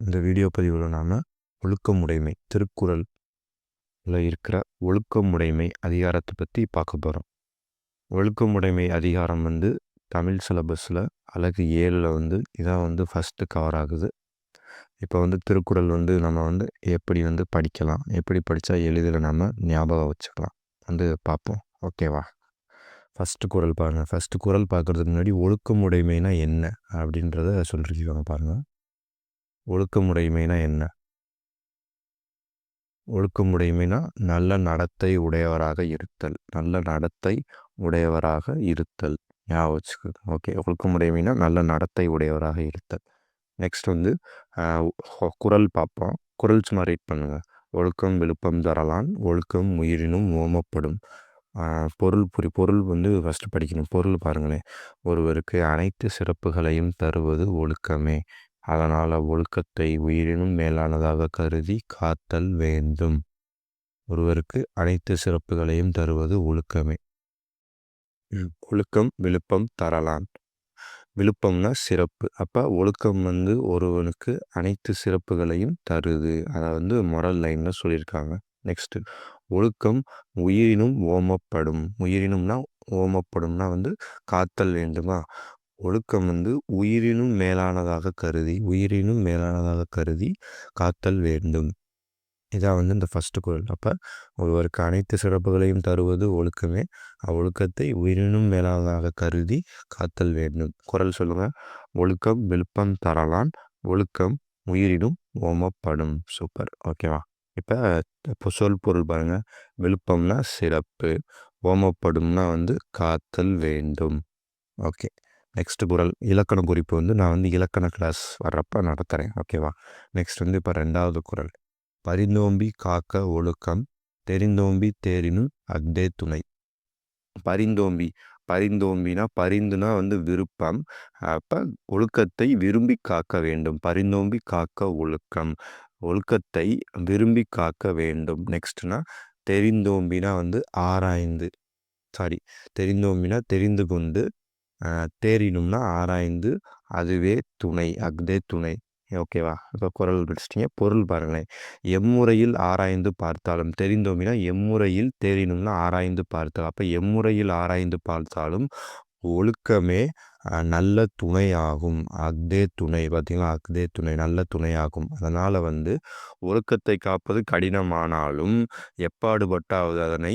இந்த வீடியோ பதிவில் நாம் ஒழுக்கமுடைமை திருக்குறளில் இருக்கிற ஒழுக்கமுடைமை அதிகாரத்தை பற்றி பார்க்க போகிறோம் ஒழுக்கமுடைமை அதிகாரம் வந்து தமிழ் சிலபஸில் அழகு ஏழில் வந்து இதான் வந்து ஃபஸ்ட்டு கவர் ஆகுது. இப்போ வந்து திருக்குறள் வந்து நம்ம வந்து எப்படி வந்து படிக்கலாம் எப்படி படித்தா எளிதில் நம்ம ஞாபகம் வச்சுக்கலாம். வந்து பார்ப்போம் ஓகேவா ஃபஸ்ட்டு குரல் பாருங்கள் ஃபஸ்ட்டு குரல் பார்க்குறதுக்கு முன்னாடி ஒழுக்கமுடைமைனா என்ன அப்படின்றத சொல்லிருக்காங்க பாருங்கள் ஒழுக்கமுடைமைனா என்ன? ஒழுக்கமுடைமைனா நல்ல நடத்தை உடையவராக இருத்தல். நல்ல நடத்தை உடையவராக இருத்தல். ஞாபகம் வச்சுக்கோங்க. ஓகே? ஒழுக்கமுடைமைனா நல்ல நடத்தை உடையவராக இருத்தல். நெக்ஸ்ட் வந்து குரல் பார்ப்போம். குரல் சும்மா ரீட் பண்ணுங்கள் ஒழுக்கம் விழுப்பம் தரலான் ஒழுக்கம் உயிரினும் ஓமப்படும் பொருள் புரி பொருள் வந்து ஃபஸ்ட்டு படிக்கணும். பொருள் பாருங்களேன். ஒருவருக்கு அனைத்து சிறப்புகளையும் தருவது ஒழுக்கமே. அதனால் ஒழுக்கத்தை உயிரினும் மேலானதாக கருதி காத்தல் வேண்டும். ஒருவருக்கு அனைத்து சிறப்புகளையும் தருவது ஒழுக்கமே. ஒழுக்கம் விழுப்பம் தரலாம். விழுப்பம்னா சிறப்பு. அப்போ ஒழுக்கம் வந்து ஒருவனுக்கு அனைத்து சிறப்புகளையும் தருது. அதை வந்து மொரல் லைனில் சொல்லியிருக்காங்க. நெக்ஸ்ட்டு ஒழுக்கம் உயிரினும் ஓமப்படும். உயிரினும்னா ஓமப்படும்னா வந்து காத்தல் வேண்டுமா? ஒழுக்கம் வந்து உயிரினும் மேலானதாக கருதி உயிரினும் மேலானதாக கருதி காத்தல் வேண்டும். இதான் வந்து இந்த ஃபஸ்ட்டு குரல். அப்போ ஒருவருக்கு அனைத்து சிறப்புகளையும் தருவது ஒழுக்கமே. அவ்வொழுக்கத்தை உயிரினும் மேலானதாக கருதி காத்தல் வேண்டும். குரல் சொல்லுங்கள் ஒழுக்கம் விழுப்பம் தரலான் ஒழுக்கம் உயிரினும் ஓமப்படும். சூப்பர் ஓகேவா இப்போ இப்போ சொல் பொருள் பாருங்கள் விழுப்பம்னா சிறப்பு ஓமப்படும்னா வந்து காத்தல் வேண்டும். ஓகே நெக்ஸ்ட் குரல் இலக்கண குறிப்பு வந்து நான் வந்து இலக்கண கிளாஸ் வர்றப்ப நடத்துகிறேன் ஓகேவா நெக்ஸ்ட் வந்து இப்போ ரெண்டாவது குரல். பரிந்தோம்பி காக்க ஒழுக்கம் தெரிந்தோம்பி தேரினும் அக்தே துணை. பரிந்தோம்பி பரிந்தோம்பினா பரிந்துனா வந்து விருப்பம். அப்போ ஒழுக்கத்தை விரும்பி காக்க வேண்டும். பரிந்தோம்பி காக்க ஒழுக்கம். ஒழுக்கத்தை விரும்பி காக்க வேண்டும். நெக்ஸ்ட்னா தெரிந்தோம்பினா வந்து ஆராய்ந்து. சாரி தெரிந்தோம்பினா தெரிந்து கொண்டு தேறினும்னா ஆராய்ந்து அதுவே துணை அக்தே துணை. ஓகேவா இப்போ குரல் படிச்சிட்டிங்க பொருள் பாருங்களேன். எம்முறையில் ஆராய்ந்து பார்த்தாலும் தெரிந்தோமினா எம்முறையில் தேறினும்னா ஆராய்ந்து பார்த்தால் அப்போ எம்முறையில் ஆராய்ந்து பார்த்தாலும் ஒழுக்கமே நல்ல துணையாகும். அக்தே துணை பார்த்திங்களா? அக்தே துணை நல்ல துணையாகும். அதனால் வந்து ஒழுக்கத்தை காப்பது கடினமானாலும் எப்பாடுபட்டாவது அதனை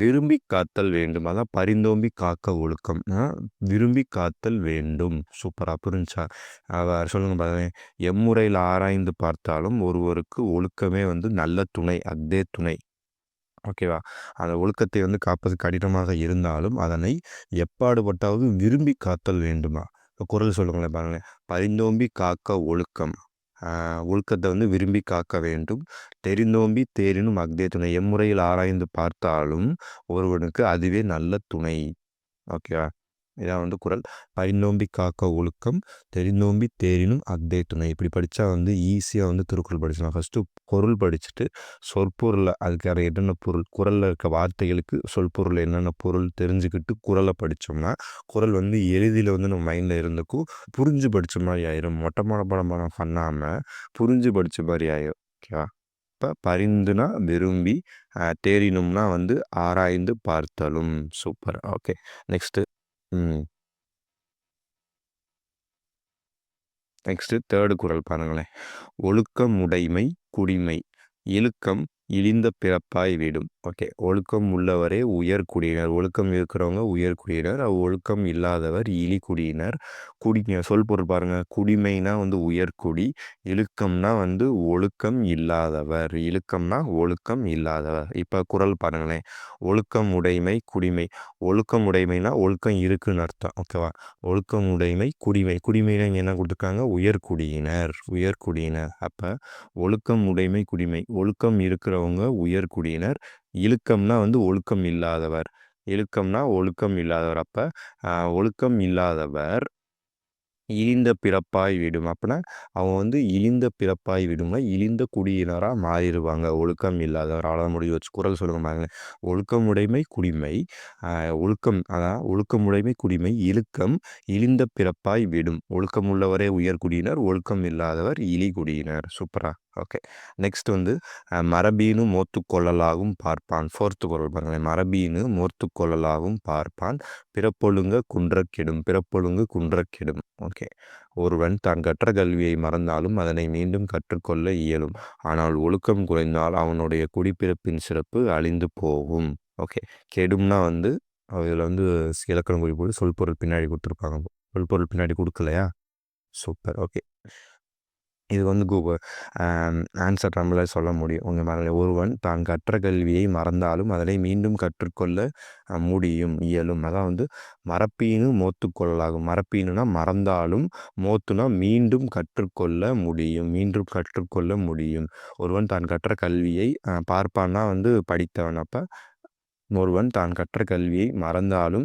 விரும்பி காத்தல் வேண்டும். அதான் பரிந்தோம்பி காக்க ஒழுக்கம். விரும்பி காத்தல் வேண்டும். சூப்பராக புரிஞ்சா? சொல்லுங்க பாருங்க. எம்முறையில் ஆராய்ந்து பார்த்தாலும் ஒருவருக்கு ஒழுக்கமே வந்து நல்ல துணை அக்தே துணை. ஓகேவா? அந்த ஒழுக்கத்தை வந்து காப்பது கடினமாக இருந்தாலும் அதனை எப்பாடுபட்டாவது விரும்பி காத்தல் வேண்டுமா? இப்போ குரல் சொல்லுங்களேன் பாருங்களேன். பரிந்தோம்பி காக்க ஒழுக்கம். ஒழுக்கத்தை வந்து விரும்பி காக்க வேண்டும். தெரிந்தோம்பி தேரினும் அக்தே துணை. எம்முறையில் ஆராய்ந்து பார்த்தாலும் ஒருவனுக்கு அதுவே நல்ல துணை. ஓகேவா? இதான் வந்து குரல். பரிந்தோம்பி காக்க ஒழுக்கம் தெரிந்தோம்பி தேரினும் அக்தே துணை. இப்படி படித்தா வந்து ஈஸியாக வந்து திருக்குறள் படிச்சலாம் ஃபஸ்ட்டு பொருள் படிச்சுட்டு சொற்பொருளில் அதுக்கான என்னென்ன பொருள்? குரலில் இருக்க வார்த்தைகளுக்கு சொற்பொருள் என்னென்ன பொருள் தெரிஞ்சுக்கிட்டு குரலை படித்தோம்னா குரல் வந்து எளிதில் வந்து நம்ம மைண்டில் இருந்துக்கும் புரிஞ்சு படித்த மாதிரி ஆயிரும். மொட்டை படம் படம் பண்ணாமல் புரிஞ்சு படித்த மாதிரி ஆயிரும். ஓகேவா இப்போ பரிந்துனா விரும்பி தேரினும்னா வந்து ஆராய்ந்து பார்த்தலும். சூப்பர். ஓகே நெக்ஸ்ட்டு ம். நெக்ஸ்ட்டு தேர்டு குரல் பாருங்களேன். ஒழுக்கமுடைமை குடிமை. இழுக்கம் இழிந்த பிறப்பாய் விடும் ஓகே. ஒழுக்கம் உள்ளவரே உயர்குடியினர் ஒழுக்கம் இருக்கிறவங்க உயர்குடியினர் ஒழுக்கம் இல்லாதவர் இழிக்குடியினர் குடி சொல் பொருள் பாருங்க. குடிமைனா வந்து உயர்குடி இழுக்கம்னா வந்து ஒழுக்கம் இல்லாதவர். இழுக்கம்னா ஒழுக்கம் இல்லாதவர். இப்போ குரல் பாருங்களேன். ஒழுக்கம் உடைமை குடிமை. ஒழுக்கம் உடைமைனா ஒழுக்கம் இருக்குன்னு அர்த்தம். ஓகேவா? ஒழுக்கம் உடைமை குடிமை. குடிமைனா என்ன கொடுத்துருக்காங்க? உயர்குடியினர் உயர்குடியினர் அப்போ ஒழுக்கம் உடைமை குடிமை. ஒழுக்கம் இருக்கிறவங்க உயர்குடியினர் இழுக்கம்னா வந்து ஒழுக்கம் இல்லாதவர். இழுக்கம்னா ஒழுக்கம் இல்லாதவர். அப்போ ஒழுக்கம் இல்லாதவர் இழிந்த பிறப்பாய் விடும். அப்படின்னா அவங்க வந்து இழிந்த பிறப்பாய் விடும்னா இழிந்த குடியினராக மாறிடுவாங்க. ஒழுக்கம் இல்லாதவர். அவ்வளோ முடிவு வச்சு குரல் சொல்லுங்க பாருங்க. ஒழுக்கமுடைமை குடிமை ஒழுக்கம் அதான் ஒழுக்கமுடைமை குடிமை இழுக்கம் இழிந்த பிறப்பாய் விடும். ஒழுக்கம் உள்ளவரே உயர் குடியினர் ஒழுக்கம் இல்லாதவர் இழி குடியினர் சூப்பராக ஓகே. நெக்ஸ்ட் வந்து மரபீனு மோத்துக்கொள்ளலாகவும் பார்ப்பான். ஃபோர்த்து குரல் பாருங்களேன். மரபீனு மோர்த்துக்கொள்ளலாகவும் பார்ப்பான். பிறப்பொழுங்க குன்றக்கெடும் பிறப்பொழுங்கு குன்றக்கெடும். ஓகே. ஒருவன் தான் கற்ற கல்வியை மறந்தாலும் அதனை மீண்டும் கற்றுக்கொள்ள இயலும். ஆனால் ஒழுக்கம் குறைந்தால் அவனுடைய குடிப்பிறப்பின் சிறப்பு அழிந்து போகும். ஓகே. கெடும்னா வந்து அதில் வந்து இலக்கணம் குறிப்போடு சொல்பொருள் பின்னாடி கொடுத்துருப்பாங்க. சொல்பொருள் பின்னாடி கொடுக்கலையா? சூப்பர். ஓகே. இது வந்து கூகுள் ஆன்சர் நம்மளால சொல்ல முடியும். உங்கள் மேலே ஒருவன் தான் கற்ற கல்வியை மறந்தாலும் அதனை மீண்டும் கற்றுக்கொள்ள முடியும் இயலும். அதான் வந்து மரப்பீனு மோத்துக்கொள்ளலாகும். மரப்பீனுனா மறந்தாலும் மோத்துனா மீண்டும் கற்றுக்கொள்ள முடியும். மீண்டும் கற்றுக்கொள்ள முடியும். ஒருவன் தான் கற்ற கல்வியை பார்ப்பான்னா வந்து படித்தவன். அப்போ ஒருவன் தான் கற்ற கல்வியை மறந்தாலும்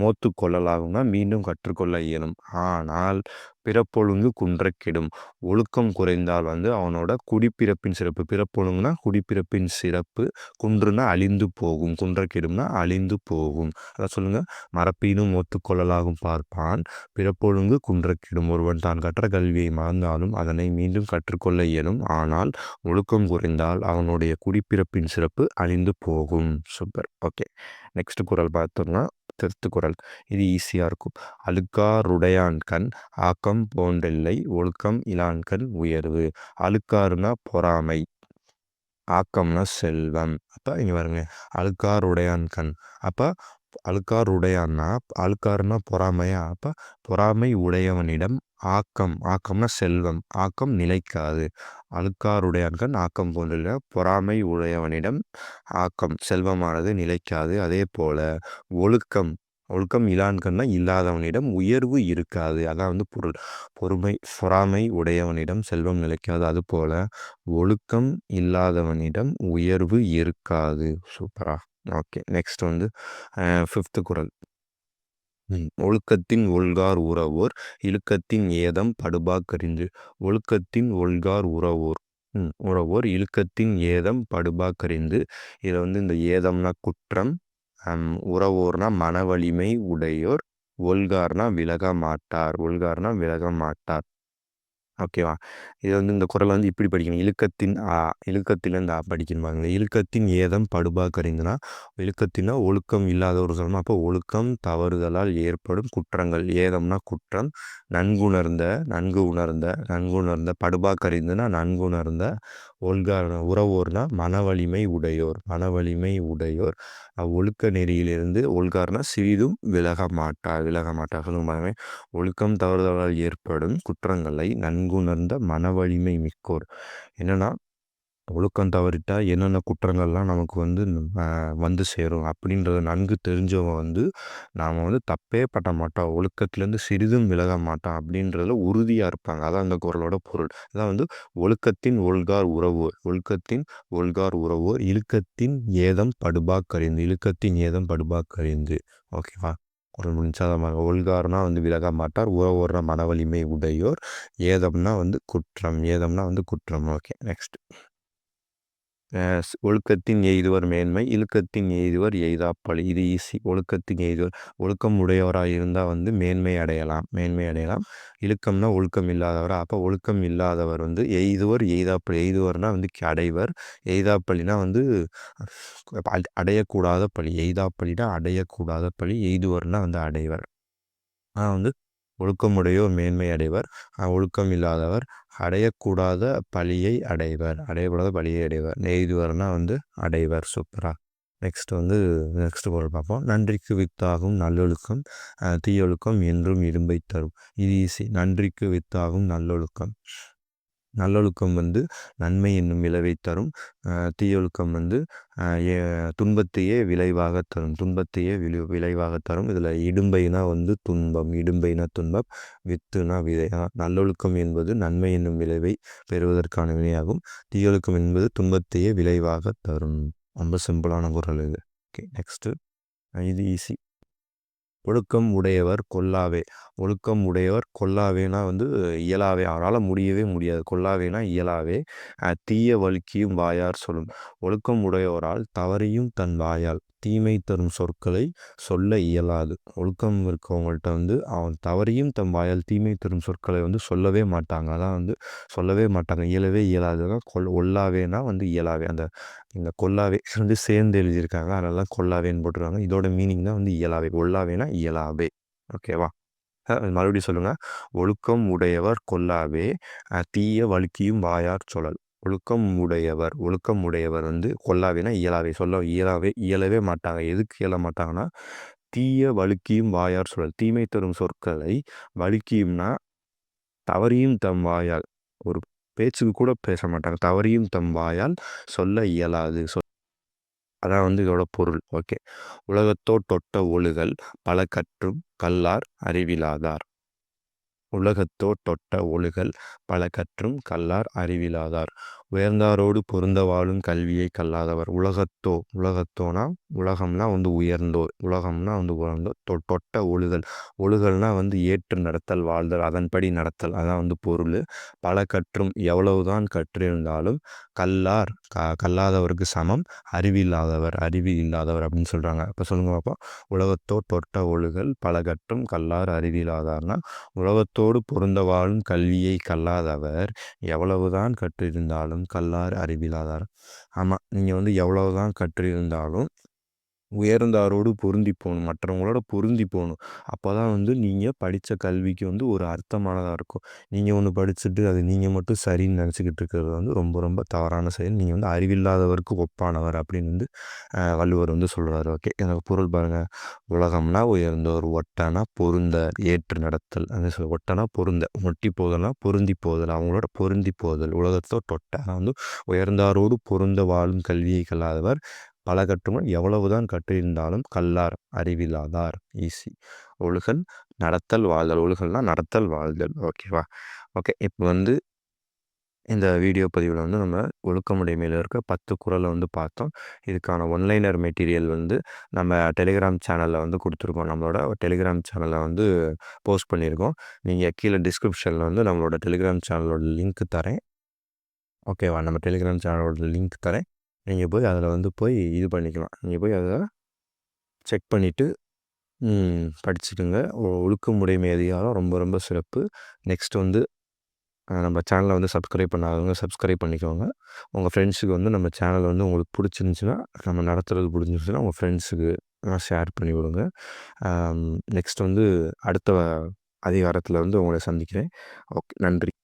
மோத்து கொள்ளலாகும்னா மீண்டும் கற்றுக்கொள்ள இயலும். ஆனால் பிறப்பொழுங்கு குன்றக்கிடும். ஒழுக்கம் குறைந்தால் வந்து அவனோட குடிப்பிறப்பின் சிறப்பு. பிறப்பொழுங்குனா குடிப்பிறப்பின் சிறப்பு. குன்றுனா அழிந்து போகும். குன்றக்கிடும்னா அழிந்து போகும். அதான் சொல்லுங்க. மரப்பீனும் ஒத்துக்கொள்ளலாகும் பார்ப்பான். பிறப்பொழுங்கு குன்றக்கிடும். ஒருவன் தான் கற்ற கல்வியை மறந்தாலும் அதனை மீண்டும் கற்றுக்கொள்ள இயலும். ஆனால் ஒழுக்கம் குறைந்தால் அவனுடைய குடிப்பிறப்பின் சிறப்பு அழிந்து போகும். சூப்பர். ஓகே. நெக்ஸ்ட் குரல் பார்த்தோம்னா திருத்துக்குறள் இது ஈஸியாக இருக்கும். அழுக்காருடையான் கண் ஆக்கம் போன்றில்லை ஒழுக்கம் இலான்கண் உயர்வு. அழுக்காருனா பொறாமை. ஆக்கம்னா செல்வம். அப்போ இங்கே பாருங்க. அழுக்காருடையான் கண். அப்போ அழுக்கார் உடையான்னா அழுக்காருன்னா பொறாமையா? அப்போ பொறாமை உடையவனிடம் ஆக்கம். ஆக்கம்னா செல்வம். ஆக்கம் நிலைக்காது. அழுக்காருடையான்கண் ஆக்கம் போன்ற பொறாமை உடையவனிடம் ஆக்கம். செல்வமானது நிலைக்காது. அதே போல ஒழுக்கம். ஒழுக்கம் இலான்கண்ணா இல்லாதவனிடம் உயர்வு இருக்காது. அதான் வந்து பொருள். பொறுமை பொறாமை உடையவனிடம் செல்வம் நிலைக்காது. அதுபோல் ஒழுக்கம் இல்லாதவனிடம் உயர்வு இருக்காது. சூப்பரா. ஓகே. நெக்ஸ்ட் வந்து ஃபிஃப்த்து குரல். ஒழுக்கத்தின் ஒல்கார் உறவோர் இழுக்கத்தின் ஏதம் படுபாக்கறிந்து ஒழுக்கத்தின் ஒல்கார் உறவோர் உறவோர் இழுக்கத்தின் ஏதம் படுபாக்கறிந்து. இதில் வந்து இந்த ஏதம்னா குற்றம் உறவோர்னா மன வலிமை உடையோர் ஒல்கார்னா விலக மாட்டார் ஒல்கார்னா விலக மாட்டார். ஓகேவா இது வந்து இந்த குரல் வந்து இப்படி படிக்கணும். இழுக்கத்தின் ஆ இழுக்கத்திலேருந்து ஆ படிக்கணும்பாங்களே இழுக்கத்தின் ஏதம் படுபா கறிந்துனா இழுக்கத்தினா ஒழுக்கம் இல்லாத ஒரு சொல்லணும் அப்போ ஒழுக்கம் தவறுதலால் ஏற்படும் குற்றங்கள். ஏதம்னா குற்றம் நன்குணர்ந்த நன்கு உணர்ந்த நன்கு உணர்ந்த படுபா கறிந்துனா நன்குணர்ந்த ஒழுங்கான உறவோர்னா மன வலிமை உடையோர் மன வலிமை உடையோர் ஒழுக்க நெறியிலிருந்து ஒழுக்கார்னா சிறிதும் விலக மாட்டார் விலக மாட்டார் சொல்லுங்க ஒழுக்கம் தவறுதலால் ஏற்படும் குற்றங்களை நன்குணர்ந்த மன வலிமை மிக்கோர். என்னன்னா ஒழுக்கம் தவறிட்டால் என்னென்ன குற்றங்கள்லாம் நமக்கு வந்து வந்து சேரும் அப்படின்றத நன்கு தெரிஞ்சவங்க வந்து நாம் வந்து தப்பே பட்ட மாட்டோம். ஒழுக்கத்துலேருந்து சிறிதும் விலக மாட்டோம் அப்படின்றதுல உறுதியாக இருப்பாங்க. அதான் அந்த குரலோட பொருள். அதான் வந்து ஒழுக்கத்தின் ஒழுகார் உறவு ஒழுக்கத்தின் ஒழுகார் உறவு இழுக்கத்தின் ஏதம் படுபாக்கறிந்து இழுக்கத்தின் ஏதம் படுபாக்கறிந்து. ஓகேவா? குரல் முடிஞ்சாதமாக ஒழுகார்னா வந்து விலக மாட்டார். உறவோர்னா மன வலிமை உடையோர். ஏதம்னா வந்து குற்றம். ஏதம்னா வந்து குற்றம். ஓகே நெக்ஸ்ட் ஒழுக்கத்தின் எய்துவர் மேன்மை இழுக்கத்தின் எய்துவர் எய்தாப்பழி. இது ஈஸி ஒழுக்கத்தின் எய்துவர். ஒழுக்கம் உடையவராக இருந்தால் வந்து மேன்மை அடையலாம் மேன்மை அடையலாம். இழுக்கம்னா ஒழுக்கம் இல்லாதவராக அப்போ ஒழுக்கம் இல்லாதவர் வந்து எய்துவர் எய்தாப்பழி. எய்துவர்னா வந்து அடைவர் எய்தாப்பழினா வந்து அடையக்கூடாத பழி. எய்தாப்பழினா அடையக்கூடாத பழி. எய்துவர்னா வந்து அடைவர். ஆனால் வந்து ஒழுக்கமுடையோர் மேன்மை அடைவர். ஒழுக்கம் இல்லாதவர். அடையக்கூடாத பழியை அடைவர். அடையக்கூடாத பழியை அடைவர். நெய்துவர்னா வந்து அடைவர். சூப்பரா. நெக்ஸ்ட் வந்து நெக்ஸ்ட் பொருள் பார்ப்போம். நன்றிக்கு வித்தாகும் நல்லொழுக்கம். தீயொழுக்கம் என்றும் இரும்பை தரும். இது ஈஸி நன்றிக்கு வித்தாகும் நல்லொழுக்கம். நல்லொழுக்கம் வந்து நன்மை என்னும் விளைவை தரும். தீயொழுக்கம் வந்து துன்பத்தையே விளைவாக தரும். துன்பத்தையே விளை விளைவாக தரும். இதில் இடும்பைனா வந்து துன்பம் இடும்பைனா துன்பம் வித்துனா விதை. நல்லொழுக்கம் என்பது நன்மை என்னும் விளைவை பெறுவதற்கான வினையாகும். தீயொழுக்கம் என்பது துன்பத்தையே விளைவாக தரும். ரொம்ப சிம்பிளான குரல் இது. Okay next. இது ஈஸி ஒழுக்கம் உடையவர் கொல்லாவே ஒழுக்கம் உடையவர் கொல்லாவேனா வந்து இயலாவே. அவரால் முடியவே முடியாது. கொல்லாவேனா இயலாவே. தீய வழுக்கியும் வாயார் சொல்லும். ஒழுக்கம் உடையோரால் தவறியும் தன் வாயால். தீமை தரும் சொற்களை சொல்ல இயலாது. ஒழுக்கம் இருக்கவங்கள்ட்ட வந்து அவன் தவறியும் தம் வாயால் தீமை தரும் சொற்களை வந்து சொல்லவே மாட்டாங்க. அதான் வந்து சொல்லவே மாட்டாங்க. இயலவே இயலாதுன்னா கொல் ஒல்லாவேனா வந்து இயலாவே. அந்த இந்த கொல்லாவே வந்து சேர்ந்து எழுதியிருக்காங்க. அதெல்லாம் கொல்லாவேன்னு போட்டுருவாங்க இதோட மீனிங் தான் வந்து இயலாவே. ஒல்லாவேனா இயலாவே. ஓகேவா? மறுபடியும் சொல்லுங்க. ஒழுக்கம் உடையவர் கொல்லாவே தீய வழுக்கியும் வாயார் சொல்லல். ஒழுக்கம் உடையவர் ஒழுக்கம் உடையவர் வந்து கொல்லாவினா இயலாவே சொல்ல இயலாவே இயலவே மாட்டாங்க. எதுக்கு இயல மாட்டாங்கன்னா தீய வழுக்கியும் வாயார் சொல்லல் தீமை தரும் சொற்களை வழுக்கியும்னா தவறியும் தம் வாயால். ஒரு பேச்சுக்கு கூட பேச மாட்டாங்க. தவறியும் தம் வாயால் சொல்ல இயலாது. சொல் அதான் வந்து இதோட பொருள். ஓகே. உலகத்தோ தொட்ட ஒழுகல் பல கற்றும் கல்லார் அறிவிலாதார். உலகத்தோ தொட்ட ஒழுகல் பல கற்றும் கல்லார் அறிவிலாதார். உயர்ந்தாரோடு பொருந்த வாழும் கல்வியை கல்லாதவர். உலகத்தோ உலகத்தோனா உலகம்னா வந்து உயர்ந்தோர். உலகம்னா வந்து உயர்ந்தோர். தொ தொட்ட ஒழுகல். ஒழுகல்னா வந்து ஏற்று நடத்தல் வாழ்தல் அதன்படி நடத்தல். அதான் வந்து பொருள். பல கற்றும் எவ்வளவுதான் கற்றிருந்தாலும் கல்லார் க கல்லாதவருக்கு சமம். அறிவில்லாதவர் அறிவு இல்லாதவர் அப்படின்னு சொல்கிறாங்க இப்போ சொல்லுங்க பாப்பா. உலகத்தோ தொட்ட ஒழுகல் பல கற்றும் கல்லார் அறிவில்லாதார்னா உலகத்தோடு பொருந்த வாழும் கல்வியை கல்லாதவர் எவ்வளவுதான் கற்றிருந்தாலும் இருந்தாலும் கல்லார் அறிவிலாதார். ஆமாம் நீங்கள் வந்து எவ்வளோ தான் கற்றிருந்தாலும் உயர்ந்தாரோடு பொருந்தி போகணும். மற்றவங்களோட பொருந்தி போகணும். அப்போ தான் வந்து நீங்கள் படித்த கல்விக்கு வந்து ஒரு அர்த்தமானதாக இருக்கும். நீங்கள் ஒன்று படிச்சுட்டு அது நீங்கள் மட்டும் சரின்னு நினச்சிக்கிட்டு இருக்கிறது வந்து ரொம்ப ரொம்ப தவறான செயல். நீங்கள் வந்து அறிவில்லாதவருக்கு ஒப்பானவர் அப்படின்னு வந்து வள்ளுவர் வந்து சொல்கிறார் ஓகே. எனக்கு பொருள் பாருங்கள் உலகம்னா உயர்ந்தோர் ஒட்டனா பொருந்த ஏற்று நடத்தல். அந்த சொல் ஒட்டனா பொருந்த ஒட்டி போதல்னா பொருந்தி போதல். அவங்களோட பொருந்தி போதல். உலகத்தோ தொட்ட வந்து உயர்ந்தாரோடு பொருந்த வாழும் கல்வியை கல்லாதவர். பல கற்றுமல் எவ்வளவுதான் கற்றிருந்தாலும் கல்லார் அறிவில்லாதார். ஈஸி. ஒழுகல் நடத்தல் வாழ்தல். ஒழுகல்னா நடத்தல் வாழ்தல். ஓகேவா? ஓகே. இப்போ வந்து இந்த வீடியோ பதிவில் வந்து நம்ம ஒழுக்கமுடைய மேலே இருக்க பத்து குரலை வந்து பார்த்தோம். இதுக்கான ஒன்லைனர் மெட்டீரியல் வந்து நம்ம டெலிகிராம் சேனலில் வந்து கொடுத்துருக்கோம். நம்மளோட டெலிகிராம் சேனலில் வந்து போஸ்ட் பண்ணியிருக்கோம். நீங்கள் கீழே டிஸ்கிரிப்ஷனில் வந்து நம்மளோட டெலிகிராம் சேனலோட லிங்க் தரேன். ஓகேவா? நம்ம டெலிகிராம் சேனலோட லிங்க் தரேன். நீங்கள் போய் அதில் வந்து போய் இது பண்ணிக்கலாம். நீங்கள் போய் அதை செக் பண்ணிவிட்டு படிச்சுக்கோங்க. ஒழுக்கமுடைமை அதிகாரம் ரொம்ப ரொம்ப சிறப்பு. நெக்ஸ்ட் வந்து நம்ம சேனலை வந்து சப்ஸ்கிரைப் பண்ணாதவங்க சப்ஸ்கிரைப் பண்ணிக்கோங்க. உங்கள் ஃப்ரெண்ட்ஸுக்கு வந்து நம்ம சேனல் வந்து உங்களுக்கு பிடிச்சிருந்துச்சின்னா நம்ம நடத்துகிறது பிடிச்சிருந்துச்சுன்னா உங்கள் ஃப்ரெண்ட்ஸுக்கு ஷேர் பண்ணி விடுங்க. நெக்ஸ்ட் வந்து அடுத்த அதிகாரத்தில் வந்து உங்களை சந்திக்கிறேன். ஓகே நன்றி.